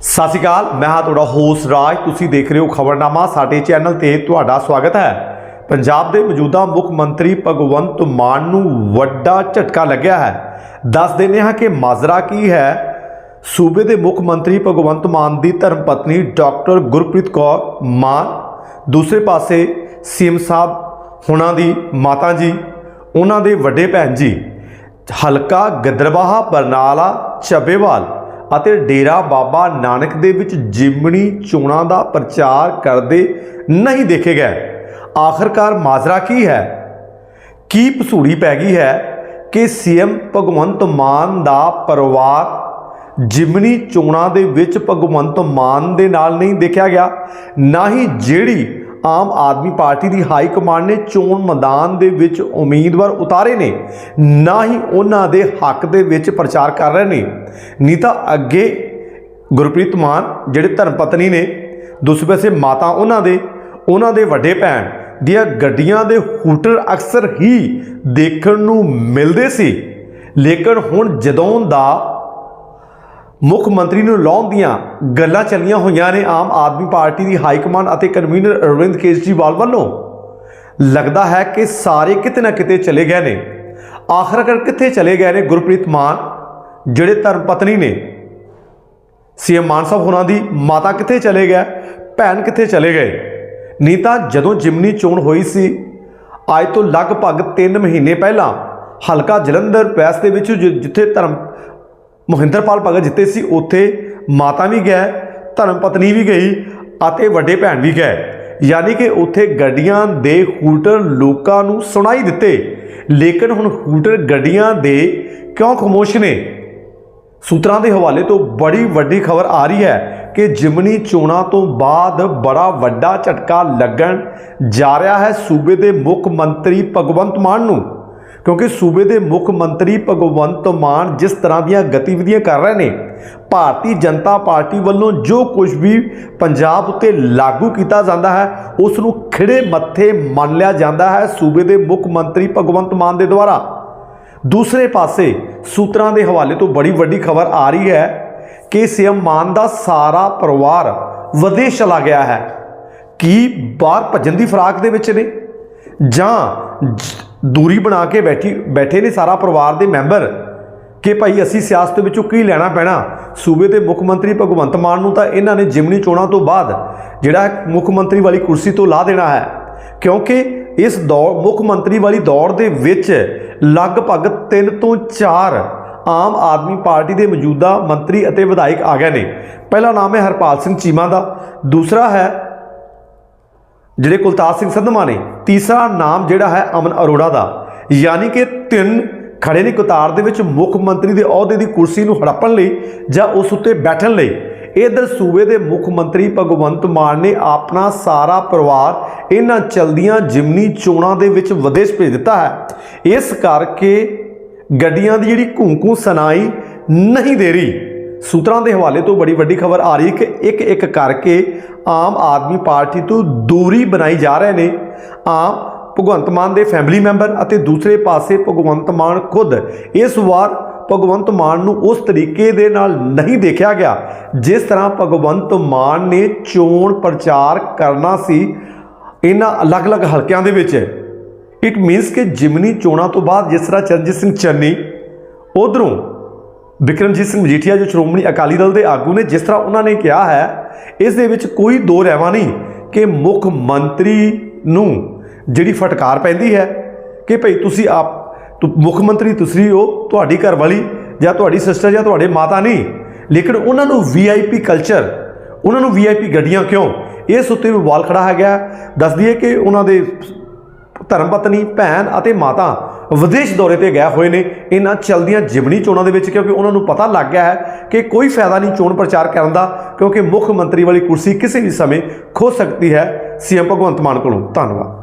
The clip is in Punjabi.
ਸਤਿ ਸ਼੍ਰੀ ਅਕਾਲ, ਮੈਂ ਹਾਂ ਤੁਹਾਡਾ ਹੋਸਟ ਰਾਜ। ਤੁਸੀਂ ਦੇਖ ਰਹੇ ਹੋ ਖਬਰਨਾਮਾ, ਸਾਡੇ ਚੈਨਲ ਤੇ ਤੁਹਾਡਾ ਸਵਾਗਤ ਹੈ। ਪੰਜਾਬ ਦੇ ਮੌਜੂਦਾ ਮੁੱਖ ਮੰਤਰੀ ਭਗਵੰਤ ਮਾਨ ਨੂੰ ਵੱਡਾ ਝਟਕਾ ਲੱਗਿਆ ਹੈ। ਦੱਸ ਦਿੰਦੇ ਹਾਂ ਕਿ ਮਾਜ਼ਰਾ ਕੀ ਹੈ। ਸੂਬੇ ਦੇ ਮੁੱਖ ਮੰਤਰੀ ਭਗਵੰਤ ਮਾਨ ਦੀ ਧਰਮ ਪਤਨੀ ਡਾਕਟਰ ਗੁਰਪ੍ਰੀਤ ਕੌਰ ਮਾਨ, ਦੂਸਰੇ ਪਾਸੇ ਸੀਐਮ ਸਾਹਿਬ ਹੁਣਾਂ ਦੀ ਮਾਤਾ ਜੀ, ਉਹਨਾਂ ਦੇ ਵੱਡੇ ਭੈਣ ਜੀ, ਹਲਕਾ ਗਦਰਵਾਹਾ, ਬਰਨਾਲਾ ਚੱਬੇਵਾਲ ਅਤੇ ਡੇਰਾ ਬਾਬਾ ਨਾਨਕ ਦੇ ਵਿੱਚ ਜਿਮਣੀ ਚੋਣਾਂ ਦਾ ਪ੍ਰਚਾਰ ਕਰਦੇ ਨਹੀਂ ਦੇਖੇ ਗਏ। ਆਖਰਕਾਰ ਮਾਜ਼ਰਾ ਕੀ ਹੈ? ਕੀ ਪਸੂੜੀ ਪੈ ਗਈ ਹੈ ਕਿ ਸੀਐਮ ਭਗਵੰਤ ਮਾਨ ਦਾ ਪਰਿਵਾਰ ਜਿਮਨੀ ਚੋਣਾਂ ਦੇ ਵਿੱਚ ਭਗਵੰਤ ਮਾਨ ਦੇ ਨਾਲ ਨਹੀਂ ਦੇਖਿਆ ਗਿਆ? ਨਾ ਹੀ ਜਿਹੜੀ ਆਮ ਆਦਮੀ ਪਾਰਟੀ ਦੀ ਹਾਈ ਕਮਾਂਡ ਨੇ ਚੋਣ ਮੈਦਾਨ ਦੇ ਵਿੱਚ ਉਮੀਦਵਾਰ ਉਤਾਰੇ ਨੇ। ਨਾ ਹੀ ਉਹਨਾਂ ਦੇ ਹੱਕ ਦੇ ਵਿੱਚ ਪ੍ਰਚਾਰ ਕਰ ਰਹੇ ਨੇ। ਨਹੀਂ ਤਾਂ ਅੱਗੇ ਗੁਰਪ੍ਰੀਤ ਮਾਨ, ਜਿਹੜੇ ਧਰਮ ਪਤਨੀ ਨੇ, ਦੂਸਰੇ ਪਾਸੇ ਮਾਤਾ ਉਹਨਾਂ ਦੇ ਉਹਨਾਂ ਦੇ ਵੱਡੇ ਭੈਣ ਦੀਆਂ ਗੱਡੀਆਂ ਦੇ ਹੂਟਰ ਅਕਸਰ ਹੀ ਦੇਖਣ ਨੂੰ ਮਿਲਦੇ ਸੀ। ਲੇਕਿਨ ਹੁਣ ਜਦੋਂ ਦਾ ਮੁੱਖ ਮੰਤਰੀ ਨੂੰ ਲਾਉਣ ਦੀਆਂ ਗੱਲਾਂ ਚੱਲੀਆਂ ਹੋਈਆਂ ਨੇ ਆਮ ਆਦਮੀ ਪਾਰਟੀ ਦੀ ਹਾਈ ਕਮਾਂਡ ਅਤੇ ਕਨਵੀਨਰ ਅਰਵਿੰਦ ਕੇਜਰੀਵਾਲ ਵੱਲੋਂ। ਲੱਗਦਾ ਹੈ ਕਿ ਸਾਰੇ ਕਿਤੇ ਨਾ ਕਿਤੇ ਚਲੇ ਗਏ ਨੇ। ਆਖਰਕਾਰ ਕਿੱਥੇ ਚਲੇ ਗਏ ਨੇ ਗੁਰਪ੍ਰੀਤ ਮਾਨ, ਜਿਹੜੇ ਧਰਮ ਪਤਨੀ ਨੇ? ਸੀਐਮ ਮਾਨ ਸਾਹਿਬ ਹੋਰਾਂ ਦੀ ਮਾਤਾ ਕਿੱਥੇ ਚਲੇ ਗਏ? ਭੈਣ ਕਿੱਥੇ ਚਲੇ ਗਏ? ਨਹੀਂ ਤਾਂ ਜਦੋਂ ਜਿਮਨੀ ਚੋਣ ਹੋਈ ਸੀ, ਅੱਜ ਤੋਂ ਲਗਭਗ 3 ਮਹੀਨੇ ਪਹਿਲਾਂ ਹਲਕਾ ਜਲੰਧਰ ਪ੍ਰੈਸ ਦੇ ਵਿੱਚ ਜਿੱਥੇ ਧਰਮ ਮਹਿੰਦਰਪਾਲ ਭਗਤ ਜਿੱਤੇ ਸੀ, ਉੱਥੇ ਮਾਤਾ ਵੀ ਗਏ, ਧਰਮ ਪਤਨੀ ਵੀ ਗਈ ਅਤੇ ਵੱਡੇ ਭੈਣ ਵੀ ਗਏ। ਯਾਨੀ ਕਿ ਉੱਥੇ ਗੱਡੀਆਂ ਦੇ ਹੂਟਰ ਲੋਕਾਂ ਨੂੰ ਸੁਣਾਈ ਦਿੱਤੇ। ਲੇਕਿਨ ਹੁਣ ਹੂਟਰ ਗੱਡੀਆਂ ਦੇ ਕਿਉਂ ਖਮੋਸ਼ ਨੇ? ਸੂਤਰਾਂ ਦੇ ਹਵਾਲੇ ਤੋਂ ਬੜੀ ਵੱਡੀ ਖਬਰ ਆ ਰਹੀ ਹੈ ਕਿ ਜਿਮਨੀ ਚੋਣਾਂ ਤੋਂ ਬਾਅਦ ਬੜਾ ਵੱਡਾ ਝਟਕਾ ਲੱਗਣ ਜਾ ਰਿਹਾ ਹੈ ਸੂਬੇ ਦੇ ਮੁੱਖ ਮੰਤਰੀ ਭਗਵੰਤ ਮਾਨ ਨੂੰ। ਕਿਉਂਕਿ ਸੂਬੇ ਦੇ ਮੁੱਖ ਮੰਤਰੀ ਭਗਵੰਤ ਮਾਨ ਜਿਸ ਤਰ੍ਹਾਂ ਦੀਆਂ ਗਤੀਵਿਧੀਆਂ ਕਰ ਰਹੇ ਨੇ, ਭਾਰਤੀ ਜਨਤਾ ਪਾਰਟੀ ਵੱਲੋਂ ਜੋ ਕੁਝ ਵੀ ਪੰਜਾਬ ਉੱਤੇ ਲਾਗੂ ਕੀਤਾ ਜਾਂਦਾ ਹੈ ਉਸ ਨੂੰ ਖਿੜੇ ਮੱਥੇ ਮੰਨ ਲਿਆ ਜਾਂਦਾ ਹੈ ਸੂਬੇ ਦੇ ਮੁੱਖ ਮੰਤਰੀ ਭਗਵੰਤ ਮਾਨ ਦੇ ਦੁਆਰਾ। ਦੂਸਰੇ ਪਾਸੇ ਸੂਤਰਾਂ ਦੇ ਹਵਾਲੇ ਤੋਂ ਬੜੀ ਵੱਡੀ ਖਬਰ ਆ ਰਹੀ ਹੈ ਕਿ ਸੀਐਮ ਮਾਨ ਦਾ ਸਾਰਾ ਪਰਿਵਾਰ ਵਿਦੇਸ਼ ਚਲਾ ਗਿਆ ਹੈ। ਕੀ ਬਾਹਰ ਭੱਜਣ ਦੀ ਫਰਾਕ ਦੇ ਵਿੱਚ ਨੇ? ਜਾਂ ਦੂਰੀ ਬਣਾ ਕੇ ਬੈਠੀ, ਬੈਠੇ ਨੇ ਸਾਰਾ ਪਰਿਵਾਰ ਦੇ ਮੈਂਬਰ ਕਿ ਭਾਈ ਅਸੀਂ ਸਿਆਸਤ ਵਿੱਚੋਂ ਕੀ ਲੈਣਾ ਪੈਣਾ? ਸੂਬੇ ਦੇ ਮੁੱਖ ਮੰਤਰੀ ਭਗਵੰਤ ਮਾਨ ਨੂੰ ਤਾਂ ਇਹਨਾਂ ਨੇ ਜਿਮਨੀ ਚੋਣਾਂ ਤੋਂ ਬਾਅਦ ਜਿਹੜਾ ਮੁੱਖ ਮੰਤਰੀ ਵਾਲੀ ਕੁਰਸੀ ਤੋਂ ਲਾ ਦੇਣਾ ਹੈ। ਕਿਉਂਕਿ ਇਸ ਦੌੜ ਮੁੱਖ ਮੰਤਰੀ ਵਾਲੀ ਦੌੜ ਦੇ ਵਿੱਚ ਲਗਭਗ 3 ਤੋਂ 4 ਆਮ ਆਦਮੀ ਪਾਰਟੀ ਦੇ ਮੌਜੂਦਾ ਮੰਤਰੀ ਅਤੇ ਵਿਧਾਇਕ ਆ ਗਏ ਨੇ। ਪਹਿਲਾ ਨਾਮ ਹੈ ਹਰਪਾਲ ਸਿੰਘ ਚੀਮਾ ਦਾ, ਦੂਸਰਾ ਹੈ ਜਿਹੜੇ ਕੁਲਤਾਰ ਸਿੰਘ ਸੰਧਮਾ ਨੇ, ਤੀਸਰਾ ਨਾਮ ਜਿਹੜਾ ਹੈ ਅਮਨ ਅਰੋੜਾ ਦਾ। ਯਾਨੀ ਕਿ ਤਿੰਨ ਖੜੇ ਨੇ ਕਤਾਰ ਦੇ ਵਿੱਚ ਮੁੱਖ ਮੰਤਰੀ ਦੇ ਅਹੁਦੇ ਦੀ ਕੁਰਸੀ ਨੂੰ ਹੜੱਪਣ ਲਈ ਜਾਂ ਉਸ ਉੱਤੇ ਬੈਠਣ ਲਈ। ਇਧਰ ਸੂਬੇ ਦੇ ਮੁੱਖ ਮੰਤਰੀ ਭਗਵੰਤ ਮਾਨ ਨੇ ਆਪਣਾ ਸਾਰਾ ਪਰਿਵਾਰ ਇਹਨਾਂ ਚਲਦੀਆਂ ਜਿਮਨੀ ਚੋਣਾਂ ਦੇ ਵਿੱਚ ਵਿਦੇਸ਼ ਭੇਜ ਦਿੱਤਾ ਹੈ। ਇਸ ਕਰਕੇ ਗੱਡੀਆਂ ਦੀ ਜਿਹੜੀ ਘੂੰ-ਘੂੰ ਸੁਣਾਈ ਨਹੀਂ ਦੇ ਰਹੀ। ਸੂਤਰਾਂ ਦੇ ਹਵਾਲੇ ਤੋਂ ਬੜੀ ਵੱਡੀ ਖਬਰ ਆ ਰਹੀ ਹੈ ਕਿ ਇੱਕ ਇੱਕ ਕਰਕੇ ਆਮ ਆਦਮੀ ਪਾਰਟੀ ਤੋਂ ਦੂਰੀ ਬਣਾਈ ਜਾ ਰਹੇ ਨੇ। ਆਮ ਭਗਵੰਤ ਮਾਨ ਦੇ ਫੈਮਿਲੀ ਮੈਂਬਰ ਅਤੇ ਦੂਸਰੇ ਪਾਸੇ ਭਗਵੰਤ ਮਾਨ ਖੁਦ ਇਸ ਵਾਰ ਭਗਵੰਤ ਮਾਨ ਨੂੰ ਉਸ ਤਰੀਕੇ ਦੇ ਨਾਲ ਨਹੀਂ ਦੇਖਿਆ ਗਿਆ, ਜਿਸ ਤਰ੍ਹਾਂ ਭਗਵੰਤ ਮਾਨ ਨੇ ਚੋਣ ਪ੍ਰਚਾਰ ਕਰਨਾ ਸੀ ਇਹਨਾਂ ਅਲੱਗ-ਅਲੱਗ ਹਲਕਿਆਂ ਦੇ ਵਿੱਚ। ਇਟ ਮੀਨਸ ਕਿ ਜਿਮਨੀ ਚੋਣਾਂ ਤੋਂ ਬਾਅਦ ਜਿਸ ਤਰ੍ਹਾਂ ਚਰਨਜੀਤ ਸਿੰਘ ਚੰਨੀ ਉਧਰੋਂ ਵਿਕਰਮਜੀਤ ਸਿੰਘ ਮਜੀਠੀਆ, ਜੋ ਸ਼੍ਰੋਮਣੀ ਅਕਾਲੀ ਦਲ ਦੇ ਆਗੂ ਨੇ, ਜਿਸ ਤਰ੍ਹਾਂ ਉਹਨਾਂ ਨੇ ਕਿਹਾ ਹੈ, ਇਸ ਦੇ ਵਿੱਚ ਕੋਈ ਦੋ ਰਹਿਵਾ ਨਹੀਂ ਕਿ ਮੁੱਖ ਮੰਤਰੀ ਨੂੰ ਜਿਹੜੀ ਫਟਕਾਰ ਪੈਂਦੀ ਹੈ ਕਿ ਭਈ ਤੁਸੀਂ ਆਪ ਮੁੱਖ ਮੰਤਰੀ ਤੁਸੀਂ ਹੋ, ਤੁਹਾਡੀ ਘਰਵਾਲੀ ਜਾਂ ਤੁਹਾਡੀ ਸਿਸਟਰ ਜਾਂ ਤੁਹਾਡੇ ਮਾਤਾ ਨਹੀਂ, ਲੇਕਿਨ ਉਹਨਾਂ ਨੂੰ ਵੀਆਈਪੀ ਕਲਚਰ ਉਹਨਾਂ ਨੂੰ ਵੀਆਈਪੀ ਗੱਡੀਆਂ ਕਿਉਂ? ਇਸ ਉੱਤੇ ਵੀ ਵਾਲ ਖੜਾ ਹੈਗਾ। ਦੱਸ ਦਈਏ ਕਿ ਉਹਨਾਂ ਦੇ ਧਰਮ ਪਤਨੀ ਭੈਣ ਅਤੇ ਮਾਤਾ ਵਿਦੇਸ਼ ਦੌਰੇ ਤੇ ਗਏ ਹੋਏ ਨੇ। ਇਹਨਾਂ ਚਲਦੀਆਂ ਜਿਮਣੀ ਚੋਣਾਂ ਦੇ ਵਿੱਚ ਕਿਉਂਕਿ ਉਹਨਾਂ ਨੂੰ ਪਤਾ ਲੱਗ ਗਿਆ ਹੈ ਕਿ ਕੋਈ ਫਾਇਦਾ ਨਹੀਂ ਚੋਣ ਪ੍ਰਚਾਰ ਕਰਨ ਦਾ, ਕਿਉਂਕਿ ਮੁੱਖ ਮੰਤਰੀ ਵਾਲੀ ਕੁਰਸੀ ਕਿਸੇ ਵੀ ਸਮੇਂ ਖੋ ਸਕਦੀ ਹੈ। ਸੀਐਮ ਭਗਵੰਤ ਮਾਨ ਕੋਲੋਂ ਧੰਨਵਾਦ।